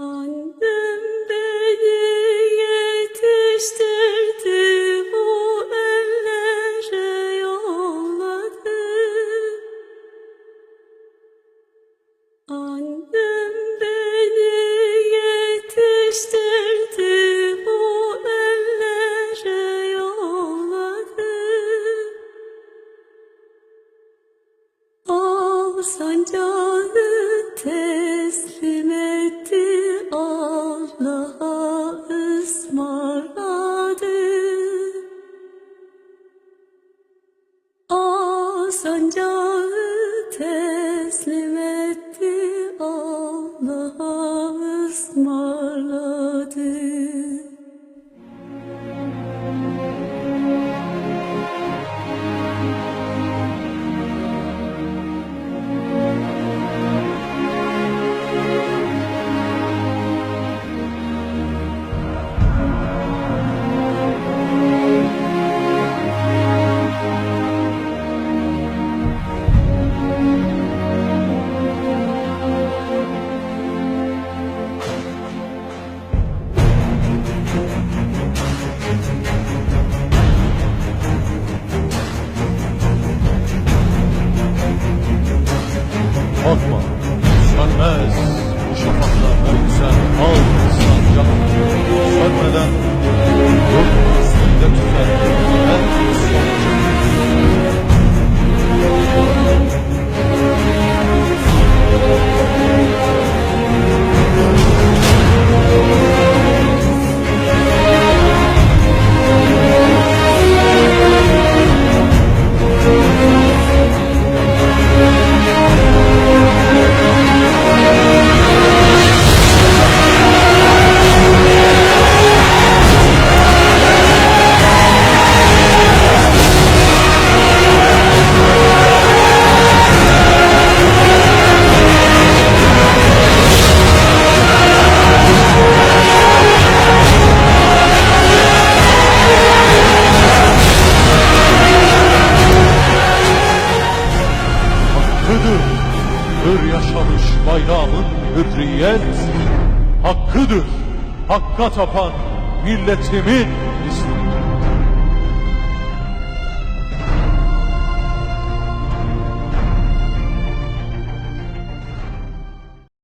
Annem beni yetiştirdi, bu ellere yolladı. Annem beni yetiştirdi, bu ellere yolladı. Al sancağı sancağı teslim etti, Allah'a ホフマン Hakkıdır, hür yaşamış bayrağın hürriyet. Hakkıdır, hakka tapan milletimin